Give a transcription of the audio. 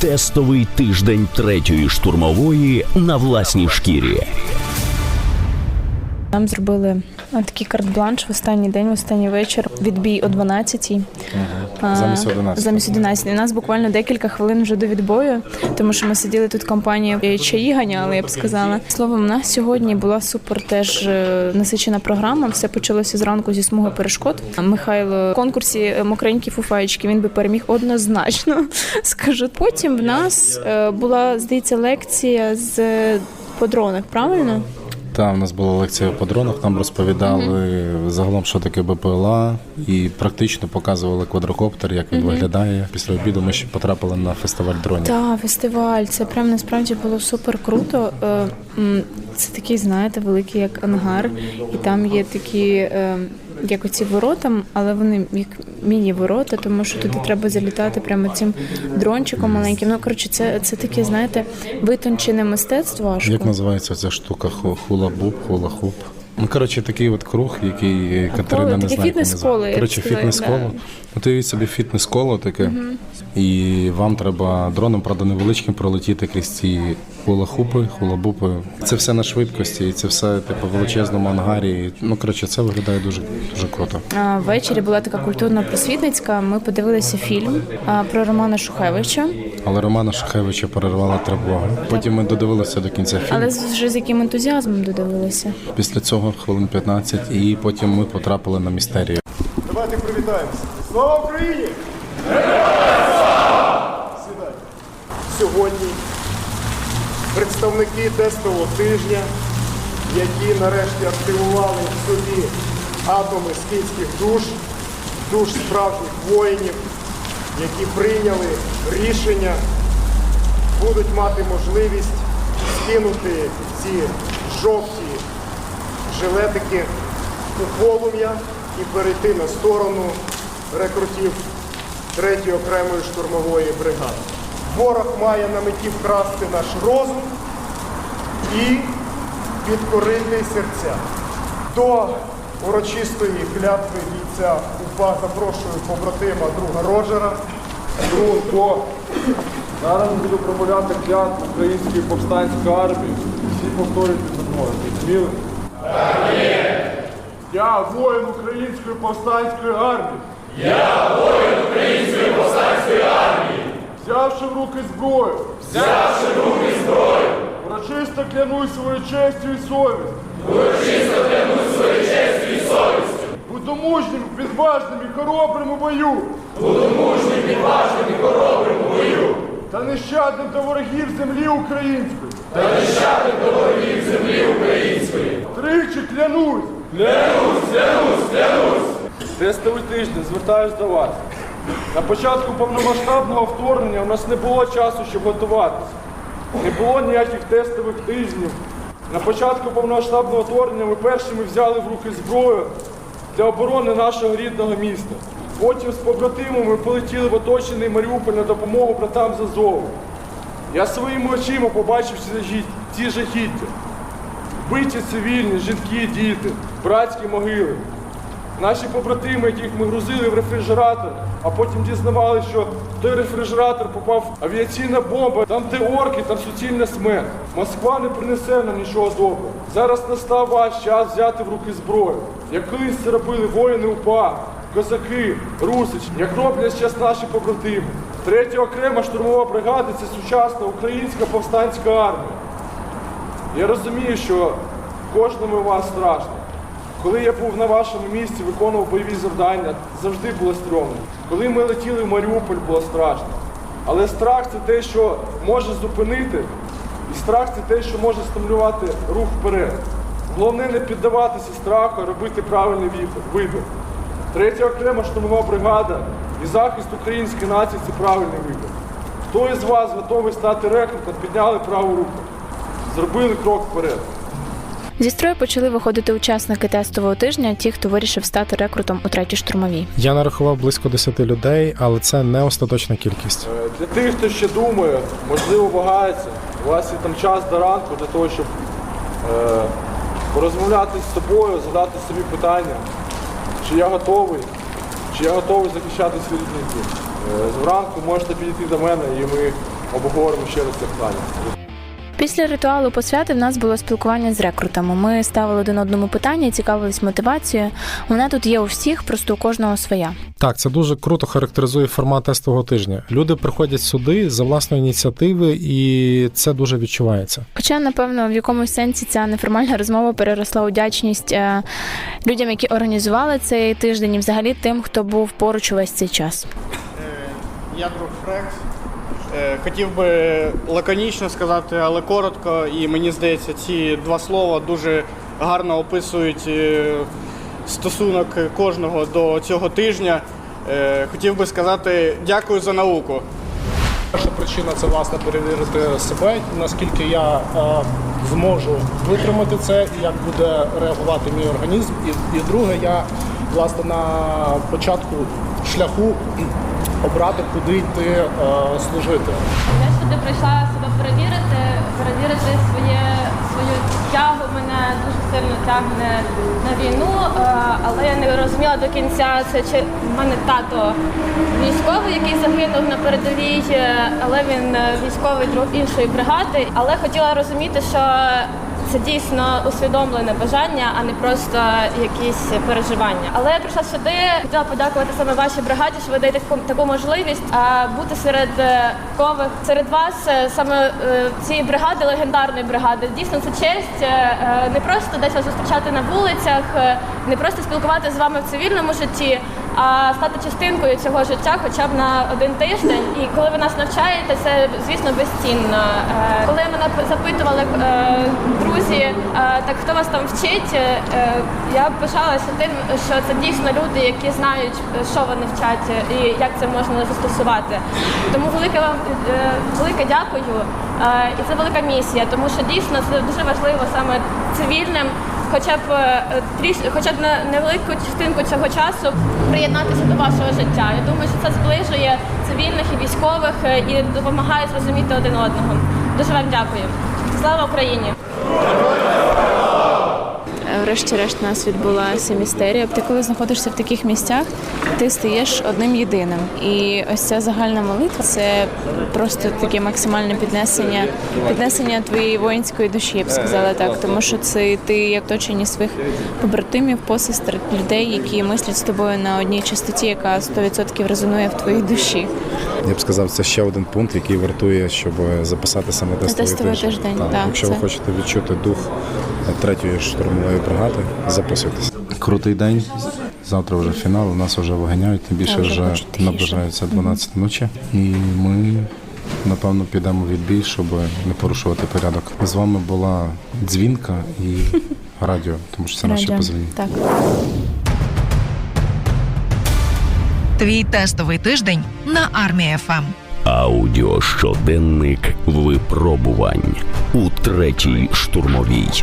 Тестовий тиждень третьої штурмової на власній шкірі. Нам зробили такий карт-бланш в останній день, в останній вечір. Відбій о 12-й. А, Замість 11. Замість 11. У нас буквально декілька хвилин вже до відбою, тому що ми сиділи тут компанія чаї ганяли, я б сказала. Словом, у нас сьогодні була супер теж е, насичена програма. Все почалося зранку зі смуги перешкод. Михайло в конкурсі е, мокренькі фуфаєчки він би переміг однозначно. Скажу. Потім в нас е, була здається лекція з по дронах, правильно? Та, у нас була лекція по дронах, нам розповідали загалом, що таке БПЛА, і практично показували квадрокоптер, як він виглядає. Після обіду ми ще потрапили на фестиваль дронів. Так, фестиваль. Це прям насправді було супер круто. Е, Це такий, знаєте, великий як ангар, і там є такі. Як оці ворота, але вони як міні-ворота, тому що туди треба залітати прямо цим дрончиком маленьким. Ну коротше, це, це таке, знаєте, витончене мистецтво. Як називається ця штука? Ху- Хула-буб, хула-хуп. Ну, коротше, такий от круг, який Катерина не знає. фітнес-коло, я Коротше, фітнес-коло. Ну, ти від собі фітнес-коло таке, і вам треба дроном, правда, невеличким пролетіти крізь ці хула-хупи, хула-бупи. Це все на швидкості, і це все типу в величезному ангарі. Ну, коротше, це виглядає дуже, дуже круто. А, Ввечері була така культурно-просвітницька. Ми подивилися фільм а, про Романа Шухевича, Але Романа Шахевича перервала тривога. Потім ми додивилися до кінця фільму. але вже з яким ентузіазмом додивилися. Після цього хвилин 15, і потім ми потрапили на містерію. Давайте привітаємося. Слава Україні! Сідайте. Сьогодні представники тестового тижня, які нарешті активували в собі атоми скінських душ, душ справжніх воїнів, які прийняли рішення, будуть мати можливість скинути ці жовті жилетики у полум'я і перейти на сторону рекрутів 3-ї окремої штурмової бригади. Ворог має на меті вкрасти наш розум і підкорити серця. До урочистої клятви бійця УПА запрошую побратима друга Роджера. Друг, зараз буду промовляти клятву української повстанської армії. Всі повторюйте за мною. Я воїн української повстанської армії. Я воїн української повстанської армії. Взявши в руки зброю. Взявши в руки зброю. Урочисто клянусь своєю честю і совістю. Урочисто клянусь своєю честю і совістю. Буду мужнім, відважним і хоробрим у бою. Та нещадним до ворогів землі української. Та нещадним до ворогів землі української. Тричі клянусь. Клянусь, клянусь, клянусь. Тестовий тиждень, звертаюсь до вас. На початку повномасштабного вторгнення у нас не було часу, щоб готуватися. Не було ніяких тестових тижнів. На початку повномасштабного вторгнення ми першими взяли в руки зброю для оборони нашого рідного міста. Потім з побратимами полетіли в оточений Маріуполь на допомогу братам з Азову. Я своїми очима побачив ці жахіття. Вбиті цивільні, жінки, діти, братські могили. Наші побратими, яких ми грузили в рефрижератор, а потім дізнавалися, що в той рефрижератор попав авіаційна бомба, там де орки, там суцільна смерть. Москва не принесе нам нічого доброго. Зараз настав ваш час взяти в руки зброю. Як колись це робили воїни УПА, козаки, русич, як роблять зараз наші побратими. Третя окрема штурмова бригада це сучасна українська повстанська армія. Я розумію, що кожному вас страшно. Коли я був на вашому місці, виконував бойові завдання, завжди було стрьомно. Коли ми летіли в Маріуполь, було страшно. Але страх це те, що може зупинити, і страх це те, що може стимулювати рух вперед. Головне не піддаватися страху, а робити правильний вибір. Третя окрема штурмова бригада і захист української нації це правильний вибір. Хто із вас готовий стати рекрутом, підняли праву руку, зробили крок вперед. Зі строю почали виходити учасники тестового тижня, ті, хто вирішив стати рекрутом у третій штурмовій. Я нарахував близько 10 людей, але це не остаточна кількість. Е, Для тих, хто ще думає, можливо, вагається, у вас є там час до ранку для того, щоб е, порозмовляти з собою, задати собі питання, чи я готовий, чи я готовий захищати свій рідний дім. зранку можете підійти до мене і ми обговоримо ще раз це питання. Після ритуалу посвяти в нас було спілкування з рекрутами. Ми ставили один одному питання, цікавились мотивацією. Вона тут є у всіх, просто у кожного своя. Так, це дуже круто характеризує формат тестового тижня. Люди приходять сюди за власної ініціативи, і це дуже відчувається. Хоча, напевно, в якомусь сенсі ця неформальна розмова переросла у вдячність е, людям, які організували цей тиждень, і взагалі тим, хто був поруч увесь цей час. Я друг Фрекс. Е, Хотів би лаконічно сказати, але коротко, і мені здається, ці два слова дуже гарно описують е, стосунок кожного до цього тижня. Е, Хотів би сказати дякую за науку. Перша причина це власне перевірити себе, наскільки я зможу витримати це, і як буде реагувати мій організм. І, і друге, я власне на початку шляху обрати, куди йти е, служити. Я сюди прийшла себе перевірити, перевірити своє, свою тягу. Мене дуже сильно тягне на війну, е, але я не розуміла до кінця. Це чи в мене тато військовий, який загинув на передовій, е, але він е, військовий друг іншої бригади. Але хотіла розуміти, що це дійсно усвідомлене бажання, а не просто якісь переживання. Але я прийшла сюди, хотіла подякувати саме вашій бригаді, що ви даєте таку, можливість бути серед е, кових, серед вас е, саме е, цієї бригади, легендарної бригади. Дійсно, це честь не просто десь вас зустрічати на вулицях, не просто спілкуватися з вами в цивільному житті, а стати частинкою цього життя, хоча б на один тиждень. І коли ви нас навчаєте, це звісно безцінно. Е, Коли мене запитували е, друзі, е, так хто вас там вчить, я пишалася тим, що це дійсно люди, які знають, що вони вчать і як це можна застосувати. Тому велике вам велике дякую. І це велика місія, тому що дійсно це дуже важливо саме цивільним хоча б е, тріш, хоча б на невелику частинку цього часу приєднатися до вашого життя. Я думаю, що це зближує цивільних і військових е, і допомагає зрозуміти один одного. Дуже вам дякую. Слава Україні! Врешті-решт у нас відбулася містерія. Ти коли знаходишся в таких місцях, ти стаєш одним єдиним. І ось ця загальна молитва це просто таке максимальне піднесення, піднесення твоєї воїнської душі, я б сказала так. Тому що це ти як оточені своїх побратимів, посестер, людей, які мислять з тобою на одній частоті, яка 100% резонує в твоїй душі. Я б сказав, це ще один пункт, який вартує, щоб записатися на тестовий, тестовий тиждень, так, Якщо це- ви хочете відчути дух третьої штурмової бригади, записуйтесь. Крутий день. Завтра вже фінал. Нас вже виганяють, тим більше вже наближається 12 ночі. І ми напевно підемо в відбій, щоб не порушувати порядок. З вами була дзвінка і радіо, тому що це наші позивні. Так. Твій тестовий тиждень на армія ФМ. Аудіощоденник випробувань у третій штурмовій.